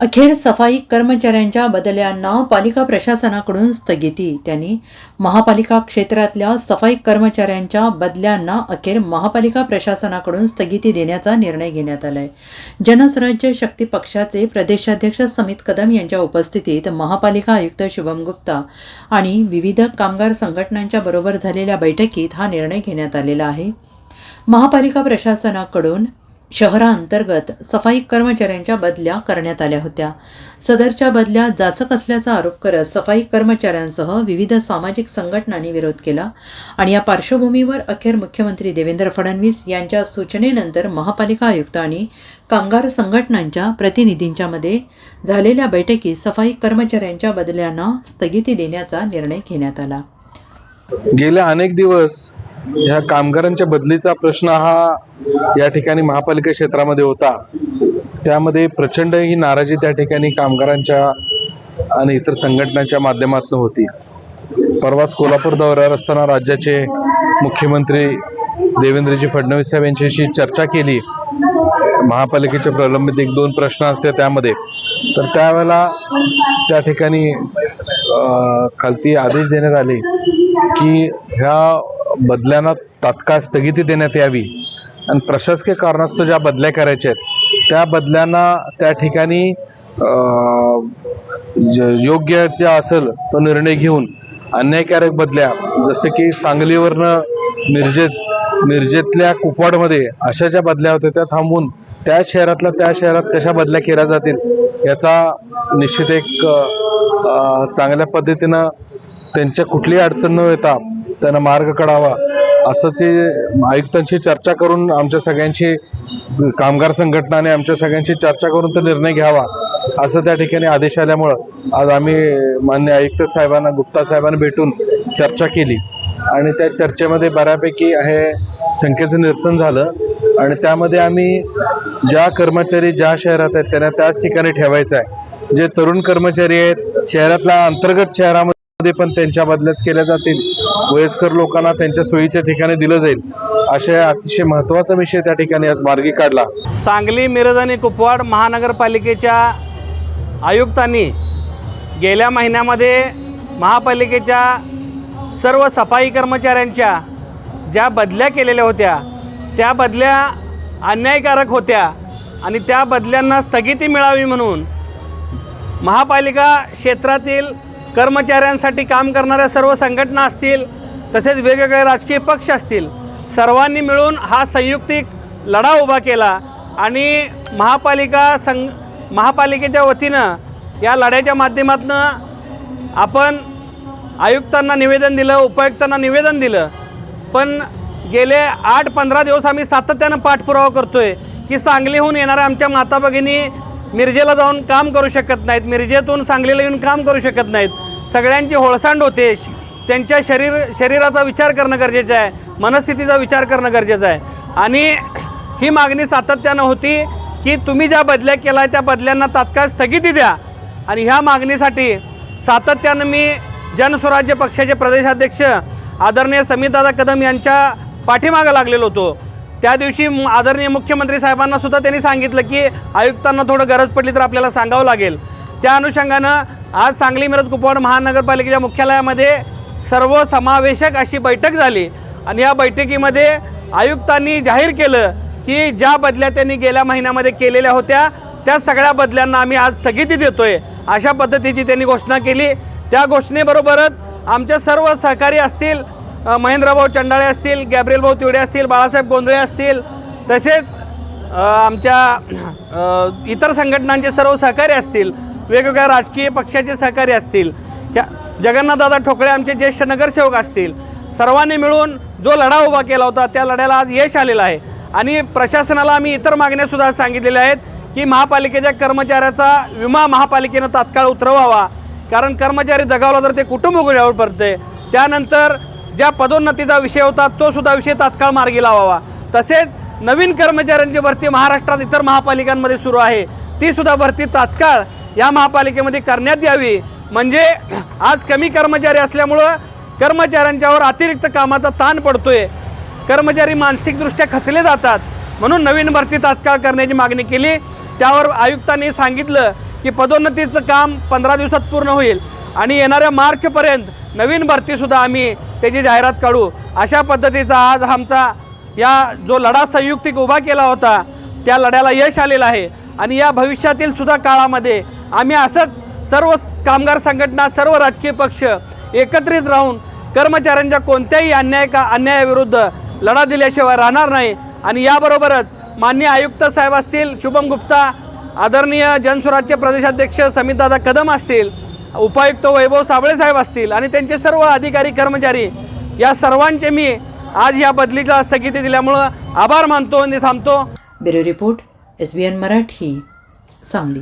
अखेर सफाई कर्मचाऱ्यांच्या बदल्यांना पालिका प्रशासनाकडून स्थगिती. त्यांनी महापालिका क्षेत्रातल्या सफाई कर्मचाऱ्यांच्या बदल्यांना अखेर महापालिका प्रशासनाकडून स्थगिती देण्याचा निर्णय घेण्यात आलाय. जनस्वराज्य शक्ती पक्षाचे प्रदेशाध्यक्ष समित कदम यांच्या उपस्थितीत महापालिका आयुक्त शुभम गुप्ता आणि विविध कामगार संघटनांच्या बरोबर झालेल्या बैठकीत हा निर्णय घेण्यात आलेला आहे. महापालिका प्रशासनाकडून शहराअंतर्गत सफाई कर्मचाऱ्यांच्या बदल्या करण्यात आल्या होत्या. सदरच्या बदल्या जाचक असल्याचा आरोप करत सफाई कर्मचाऱ्यांसह विविध सामाजिक संघटनांनी विरोध केला आणि या पार्श्वभूमीवर अखेर मुख्यमंत्री देवेंद्र फडणवीस यांच्या सूचनेनंतर महापालिका आयुक्त आणि कामगार संघटनांच्या प्रतिनिधींच्यामध्ये झालेल्या बैठकीत सफाई कर्मचाऱ्यांच्या बदल्यांना स्थगिती देण्याचा निर्णय घेण्यात आला. गेल्या अनेक दिवस ह्या कामगारांच्या बदलीचा प्रश्न हा या ठिकाणी महापालिका क्षेत्रामध्ये होता. त्यामध्ये प्रचंड ही नाराजी त्या ठिकाणी कामगारांच्या आणि इतर संघटनांच्या माध्यमातून होती. परवाच कोल्हापूर दौऱ्यावर असताना राज्याचे मुख्यमंत्री देवेंद्रजी फडणवीस साहेब यांच्याशी चर्चा केली. महापालिकेचे प्रलंबित एक दोन प्रश्न असते त्यामध्ये. तर त्यावेळेला त्या ठिकाणी खालती आदेश देण्यात आले की ह्या बदल्यांना तात्काळ स्थगिती देण्यात यावी. आणि प्रशासकीय कारणास्तव ज्या बदल्या करायच्या आहेत त्या बदल्यांना त्या ठिकाणी ज- योग्य ज्या असेल तो निर्णय घेऊन अन्यायकारक बदल्या जसं की सांगलीवरनं मिरजेत मिरजेतल्या कुपवाडमध्ये अशा ज्या बदल्या होत्या त्या थांबवून त्या शहरातल्या त्या शहरात कशा बदल्या केल्या जातील याचा निश्चित एक चांगल्या पद्धतीनं त्यांच्या कुठलीही अडचण न येता त्यांना मार्ग काढावा असं ते आयुक्तांशी चर्चा करून आमच्या सगळ्यांची कामगार संघटना आणि आमच्या सगळ्यांशी चर्चा करून तो निर्णय घ्यावा असं त्या ठिकाणी आदेश आल्यामुळं आज आम्ही मान्य आयुक्त साहेबांना गुप्ता साहेबांना भेटून चर्चा केली. आणि त्या चर्चेमध्ये बऱ्यापैकी हे शंकेचं निरसन झालं. आणि त्यामध्ये आम्ही ज्या कर्मचारी ज्या शहरात आहेत त्यांना त्याच ठिकाणी ठेवायचं आहे. जे तरुण कर्मचारी आहेत शहरातल्या अंतर्गत शहरामध्ये मध्ये पण त्यांच्या बदल्याच केल्या जातील. वयस्कर लोकांना त्यांच्या सोयीच्या ठिकाणी दिलं जाईल. अशा अतिशय महत्त्वाचा विषय त्या ठिकाणी आज मार्गी काढला. सांगली मिरज आणि कुपवाड महानगरपालिकेच्या आयुक्तांनी गेल्या महिन्यामध्ये महापालिकेच्या सर्व सफाई कर्मचाऱ्यांच्या ज्या बदल्या केलेल्या होत्या त्या बदल्या अन्यायकारक होत्या आणि त्या बदल्यांना स्थगिती मिळावी म्हणून महापालिका क्षेत्रातील कर्मचाऱ्यांसाठी काम करणाऱ्या सर्व संघटना असतील तसेच वेगवेगळे राजकीय पक्ष असतील सर्वांनी मिळून हा संयुक्तिक लढा उभा केला आणि महापालिका संघ महापालिकेच्या वतीनं या लढ्याच्या माध्यमातून आपण आयुक्तांना निवेदन दिलं उपायुक्तांना निवेदन दिलं. पण गेले आठ पंधरा दिवस आम्ही सातत्यानं पाठपुरावा करतोय की सांगलीहून येणाऱ्या आमच्या माता भगिनी मिरजेला जाऊन काम करू शकत नाहीत मिरजेतून सांगलीला येऊन काम करू शकत नाहीत. सगळ्यांची होळसांड होते. त्यांच्या शरीर शरीराचा विचार करणं गरजेचं आहे. मनस्थितीचा विचार करणं गरजेचं आहे. आणि ही मागणी सातत्यानं होती की तुम्ही ज्या बदल्या केला त्या बदल्यांना तात्काळ स्थगिती द्या. आणि ह्या मागणीसाठी सातत्यानं मी जनस्वराज्य पक्षाचे प्रदेशाध्यक्ष आदरणीय समितदादा कदम यांच्या पाठीमागं लागलेलो होतो. त्या दिवशी आदरणीय मुख्यमंत्री साहेबांना सुद्धा त्यांनी सांगितलं की आयुक्तांना थोडं गरज पडली तर आपल्याला सांगावं लागेल. त्या अनुषंगानं आज सांगली मिरज कुपवाड महानगरपालिकेच्या मुख्यालयामध्ये सर्व समावेशक अशी बैठक झाली आणि या बैठकीमध्ये आयुक्तांनी जाहीर केलं की ज्या बदल्या त्यांनी गेल्या महिन्यामध्ये केलेल्या होत्या त्या सगळ्या बदल्यांना आम्ही आज स्थगिती देतोय अशा पद्धतीची त्यांनी घोषणा केली. त्या घोषणेबरोबरच आमचे सर्व सहकारी असतील महेंद्रभाऊ चंडाळे असतील गॅब्रियल भाऊ तिवडे असतील बाळासाहेब गोंधळे असतील तसेच आमच्या इतर संघटनांचे सर्व सहकारी असतील वेगवेगळ्या राजकीय पक्षाचे सहकारी असतील या जगन्नाथदादा ठोकळे आमचे ज्येष्ठ नगरसेवक असतील सर्वांनी मिळून जो लढा उभा केला होता त्या लढ्याला आज यश आलेलं आहे. आणि प्रशासनाला आम्ही इतर मागण्यासुद्धा सांगितलेल्या आहेत की महापालिकेच्या कर्मचाऱ्याचा विमा महापालिकेनं तात्काळ उतरवावा. कारण कर्मचारी दगावला तर ते कुटुंब उघड्यावर पडते त्यानंतर ज्या पदोन्नतीचा विषय होता तो सुद्धा विषय तात्काळ मार्गी लावावा. तसेच नवीन कर्मचाऱ्यांची भरती महाराष्ट्रात इतर महापालिकांमध्ये सुरू आहे. ती सुद्धा भरती तात्काळ या महापालिकेमध्ये करण्यात यावी. म्हणजे आज कमी कर्मचारी असल्यामुळं कर्मचाऱ्यांच्यावर अतिरिक्त कामाचा ताण पडतोय. कर्मचारी मानसिकदृष्ट्या खचले जातात. म्हणून नवीन भरती तात्काळ करण्याची मागणी केली. त्यावर आयुक्तांनी सांगितलं की पदोन्नतीचं काम पंधरा दिवसात पूर्ण होईल आणि येणाऱ्या मार्चपर्यंत नवीन भरतीसुद्धा आम्ही त्याची जाहिरात काढू. अशा पद्धतीचा आज आमचा या जो लढा संयुक्तिक उभा केला होता त्या लढ्याला यश आलेलं आहे. आणि या भविष्यातील सुद्धा काळामध्ये आम्ही असंच सर्व कामगार संघटना सर्व राजकीय पक्ष एकत्रित राहून कर्मचाऱ्यांच्या कोणत्याही अन्याय का अन्यायाविरुद्ध लढा दिल्याशिवाय राहणार नाही. आणि याबरोबरच मान्य आयुक्त साहेब असतील शुभम गुप्ता आदरणीय जनसुराज्य प्रदेशाध्यक्ष समितदादा कदम असतील उपायुक्त वैभव साबळे साहेब असतील आणि त्यांचे सर्व अधिकारी कर्मचारी या सर्वांचे मी आज या बदलीला स्थगिती दिल्यामुळं आभार मानतो आणि थांबतो. Bureau report S B N Marathi Sangli.